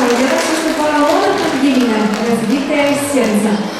No, i teraz występowała Ola Podwinna, rozbite serca.